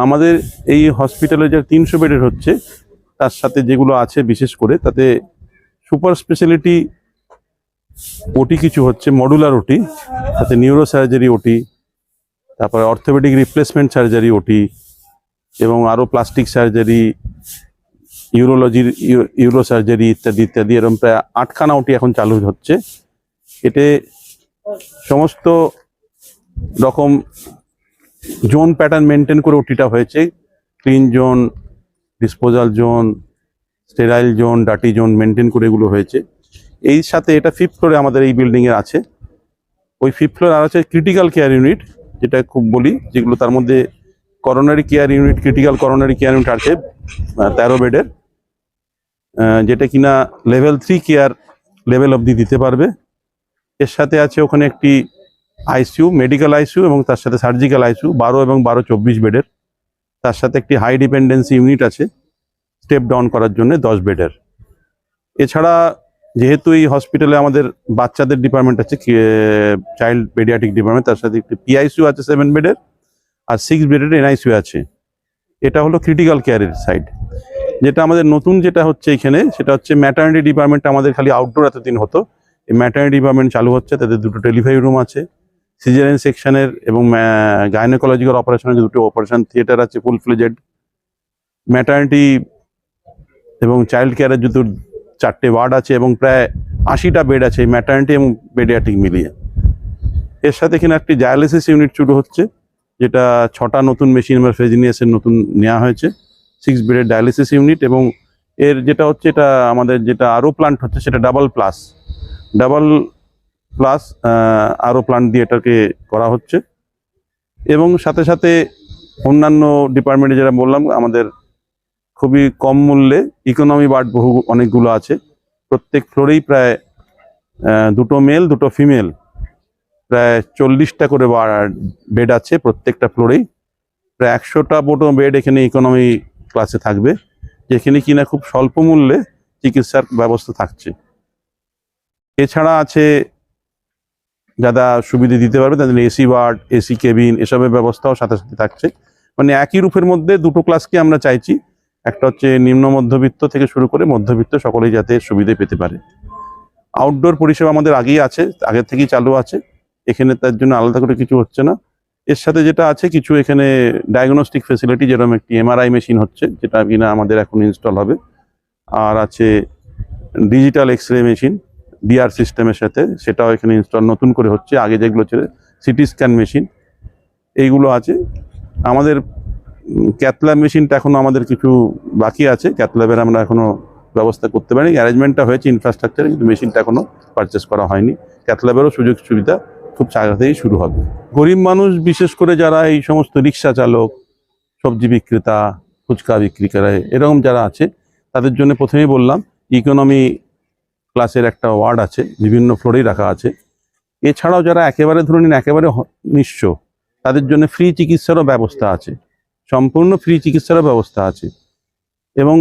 আমাদের এই হসপিটালে যে তিনশো বেডের হচ্ছে, তার সাথে যেগুলো আছে বিশেষ করে, তাতে সুপার স্পেশালিটি ওটি কিছু হচ্ছে মডুলার ওটি, তাতে নিউরো সার্জারি ওটি, তারপরে অর্থোপেডিক রিপ্লেসমেন্ট সার্জারি ওটি, এবং আরও প্লাস্টিক সার্জারি ইউরোলজির ইউরো সার্জারি ইত্যাদি ইত্যাদি এরকম প্রায় আটখানা ওটি এখন চালু হচ্ছে। এতে সমস্ত রকম জোন প্যাটার্ন মেনটেন করে ওটিটা হয়েছে। Clean zone, disposal zone, sterile zone, ডাটি zone maintain করে এগুলো হয়েছে। এই সাথে এটা ফিফথ ফ্লোরে আমাদের এই বিল্ডিং এ আছে। ওই ফিফথ ফ্লোর আর আছে ক্রিটিক্যাল কেয়ার ইউনিট, যেটা খুব বলি, যেগুলো তার মধ্যে coronary care unit, critical coronary care unit আছে তেরো বেডের যেটা কিনা লেভেল থ্রি কেয়ার লেভেল অবধি দিতে পারবে। এর সাথে আছে ওখানে একটি আইসিইউ মেডিকেল আইসিইউ এবং তার সাথে সার্জিক্যাল আইসিইউ বারো এবং বারো চব্বিশ বেডের। তার সাথে একটি হাই ডিপেন্ডেন্সি ইউনিট আছে স্টেপ ডাউন করার জন্য দশ বেডের। এছাড়া যেহেতু এই হসপিটালে আমাদের বাচ্চাদের ডিপার্টমেন্ট আছে চাইল্ড পেডিয়াটিক ডিপার্টমেন্ট তার সাথে একটি পিআইসিউ আছে সেভেন বেডের আর সিক্স বেডের এনআইসিউ আছে। এটা হলো ক্রিটিক্যাল কেয়ারের সাইড যেটা আমাদের নতুন যেটা হচ্ছে এখানে, সেটা হচ্ছে ম্যাটার্নিটি ডিপার্টমেন্ট আমাদের খালি আউটডোর এতদিন হতো। এই ম্যাটার্নিটি ডিপার্টমেন্ট চালু হচ্ছে, তাদের দুটো ডেলিভারি রুম আছে। সিজারিয়ান সেকশনের এবং গাইনোকোলজিক্যাল অপারেশনের দুটো অপারেশন থিয়েটার আছে ফুল ফ্লেজেড ম্যাটার্নিটি এবং চাইল্ড কেয়ারের দুটো চারটে ওয়ার্ড আছে এবং প্রায় আশিটা বেড আছে ম্যাটার্নিটি এবং পেডিয়াট্রিক মিলিয়ে। এর সাথে এখানে একটি ডায়ালিসিস ইউনিট শুরু হচ্ছে, যেটা ছটা নতুন মেশিন আমরা ফেজিনিয়াসের নতুন নেওয়া হয়েছে সিক্স বেডের ডায়ালিসিস ইউনিট এবং এর যেটা হচ্ছে, এটা আমাদের যেটা আরও প্লান্ট হচ্ছে, সেটা ডাবল প্লাস ডাবল প্লাস আরও প্লান্ট দিয়ে এটাকে করা হচ্ছে। এবং সাথে সাথে অন্যান্য ডিপার্টমেন্টে যেটা বললাম, আমাদের খুবই কম মূল্যে ইকোনমি বার্ড বহু, অনেকগুলো আছে। প্রত্যেক ফ্লোরেই প্রায় দুটো মেল দুটো ফিমেল প্রায় চল্লিশটা করে বেড আছে প্রত্যেকটা ফ্লোরেই প্রায় একশোটা মতো বেড এখানে ইকোনমি ক্লাসে থাকবে, যেখানে কিনা খুব স্বল্প মূল্যে চিকিৎসার ব্যবস্থা থাকছে। এছাড়া আছে যারা সুবিধে দিতে পারবে তাদের এসি ওয়ার্ড, এসি কেবিন এসবের ব্যবস্থাও সাথে সাথে থাকছে। মানে একই রূপের মধ্যে দুটো ক্লাসকে আমরা চাইছি। একটা হচ্ছে নিম্ন মধ্যবিত্ত থেকে শুরু করে মধ্যবিত্ত সকলেই যাতে সুবিধে পেতে পারে। আউটডোর পরিষেবা আমাদের আগেই আছে, আগের থেকেই চালু আছে। এখানে তার জন্য আলাদা করে কিছু হচ্ছে না। এর সাথে যেটা আছে, কিছু এখানে ডায়াগনস্টিক ফেসিলিটি যেরকম একটি এমআরআই মেশিন হচ্ছে, যেটা কিনা আমাদের এখন ইনস্টল হবে। আর আছে digital X ray machine DR সিস্টেমের সাথে। সেটাও এখানে ইনস্টল নতুন করে হচ্ছে। আগে যেগুলো ছিল সিটি স্ক্যান মেশিন এইগুলো আছে। আমাদের ক্যাথল্যাব মেশিনটা এখনও আমাদের কিছু বাকি আছে। ক্যাথল্যাবের আমরা এখনও ব্যবস্থা করতে পারিনি। অ্যারেঞ্জমেন্টটা হয়েছে ইনফ্রাস্ট্রাকচারে কিন্তু মেশিনটা এখনও পারচেস করা হয়নি। ক্যাথল্যাবেরও সুযোগ সুবিধা খুব তাড়াতাড়ি শুরু হবে। গরিব মানুষ, বিশেষ করে যারা এই সমস্ত রিক্সা চালক, সবজি বিক্রেতা, ফুচকা বিক্রি করে এরকম যারা আছে, তাদের জন্য প্রথমেই বললাম ইকোনমি ক্লাসের একটা ওয়ার্ড আছে, বিভিন্ন ফ্লোরেই রাখা আছে। এছাড়াও যারা একেবারে ধরে নিন, একেবারে নিঃস্ব, তাদের জন্য ফ্রি চিকিৎসারও ব্যবস্থা আছে। সম্পূর্ণ ফ্রি চিকিৎসারও ব্যবস্থা আছে। এবং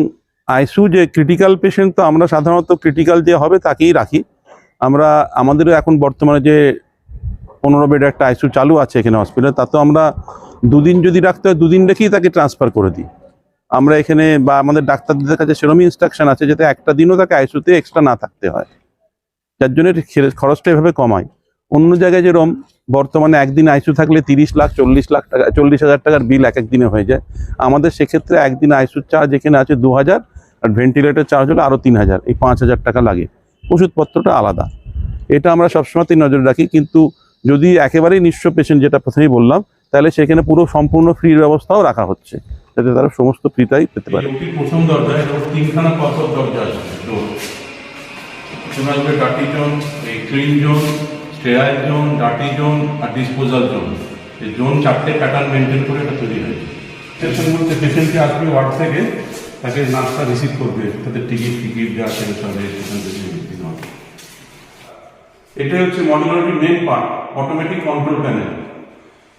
আইসিউ যে ক্রিটিক্যাল পেশেন্ট তো আমরা সাধারণত ক্রিটিক্যাল যে হবে তাকেই রাখি। আমরা, আমাদেরও এখন বর্তমানে যে পনেরো বেড একটা আইসিউ চালু আছে এখানে হসপিটালে তাতেও আমরা দুদিন যদি রাখতে হয়, দুদিন রেখেই তাকে ট্রান্সফার করে দিই। আমরা এখানে বা আমাদের ডাক্তারদের কাছে সেরকমই ইনস্ট্রাকশন আছে যাতে একটা দিনও তাকে আইসিউতে এক্সট্রা না থাকতে হয়। যার জন্য খরচটা এভাবে কমায়। অন্য জায়গায় যেরকম বর্তমানে একদিন আইসিউ থাকলে তিরিশ লাখ, চল্লিশ লাখ টাকা, চল্লিশ হাজার টাকার বিল এক একদিনে হয়ে যায়। আমাদের সেক্ষেত্রে একদিন আইসিউর চার্জ এখানে আছে দু হাজার আর ভেন্টিলেটর চার্জ হলো আরও তিন হাজার। এই পাঁচ হাজার টাকা লাগে। ওষুধপত্রটা আলাদা। এটা আমরা সবসময়তেই নজর রাখি। কিন্তু যদি একেবারেই নিঃস্ব পেশেন্ট যেটা প্রথমেই বললাম, তাহলে সেখানে পুরো সম্পূর্ণ ফ্রির ব্যবস্থাও রাখা হচ্ছে। যাতে তারা সমস্ত ফ্রিটাই পেতে পারে। তিনখানা দরজা এই জোন জোন জোন আর জোন চারটে করে এটা তৈরি ওয়ার্ড থেকে তাকে রিসিভ করবে তাদের টিকিট টিকিট যা আছে সব সেখান হবে। এটা হচ্ছে modularity main part automatic control panel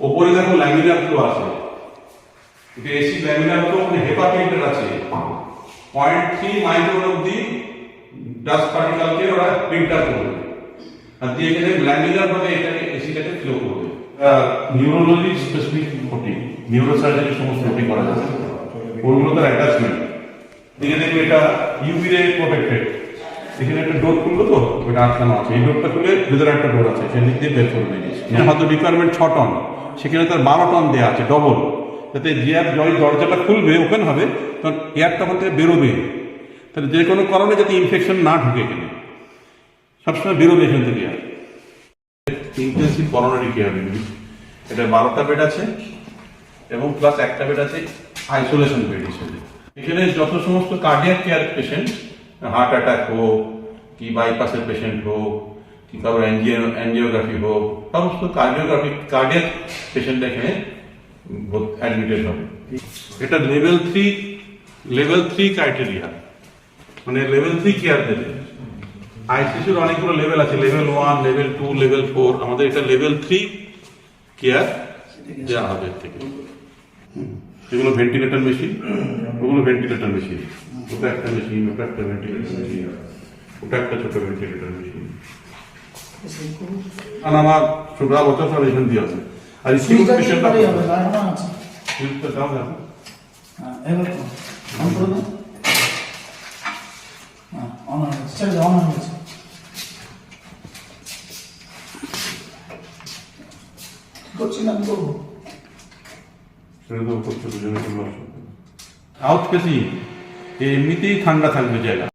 ওপরে দেখো ল্যামিনার ফ্লো আছে। এটা এসি ল্যামিনার ফ্লো মানে হেপা ফিল্টার আছে। পয়েন্ট থ্রি মাইক্রোন অব্দি ডাস্ট পার্টিকেলকে ওরা ফিল্টার করবে। আর দিয়ে এখানে ল্যামিনার ভাবে এটাকে এসিটাকে ফ্লো করবে। নিউরোলজি স্পেসিফিক ওটি নিউরোসার্জারি সমস্ত ওটি করা যাবে। ওগুলো তার অ্যাটাচমেন্ট দিকে দেখবে এটা ইউভি রে প্রোটেক্টেড এখানে একটা ডোর খুললো তো, ওটা আটকানো আছে। এই ডোরটা খুলে ভেতরে একটা ডোর আছে দিক দিয়ে বের করে দিয়েছি হয়তো রিকোয়ারমেন্ট ছ টন সেখানে তার বারো টন দেওয়া আছে ডবল যাতে আর জয় দরজাটা খুলবে ওপেন হবে তখন এয়ার তখন থেকে বেরোবে। তাহলে যে কোনো কারণে যাতে ইনফেকশন না ঢুকে এখানে। সবসময় বেরোবে এখান থেকে আর। ইন্টেন্সিভ করোনারি কেয়ার ইউনিট এটা বারোটা বেড আছে, এবং প্লাস একটা বেড আছে আইসোলেশন বেড হিসেবে। এখানে যত সমস্ত cardiac care patient heart attack হোক, কি বাইপাসের পেশেন্ট হোক, কি কারও অ্যাঞ্জিও অ্যাঞ্জিওগ্রাফি হোক, সমস্ত কার্ডিওগ্রাফি কার্ডিয়াক পেশেন্ট এখানে অ্যাডমিটেড হবে। এটা level three level three criteria মানে লেভেল থ্রি কেয়ার দেবে। আইসিসির অনেকগুলো লেভেল আছে level one level two level four আমাদের এটা লেভেল থ্রি কেয়ার দেওয়া হবে থেকে। এগুলো ভেন্টিলেটর মেশিন ওগুলো ভেন্টিলেটর মেশিন ওটা একটা মেশিন ওটা একটা ভেন্টিলেটর মেশিন ওটা একটা ছোট ভেন্টিলেটর মেশিন আর আমার ছোটা বছর এখান দিয়ে আছে। আর স্কিল সুবিধা কি পেশেন্ট করে হবে? লাগানো আছে। দাও হ্যাঁ, দাও। হ্যাঁ, অন হয়ে হয়ে করছি না করব সেটা তো করতে অসুবিধা নেই। আউট কেসি এমনিতেই ঠান্ডা থাকবে জায়গা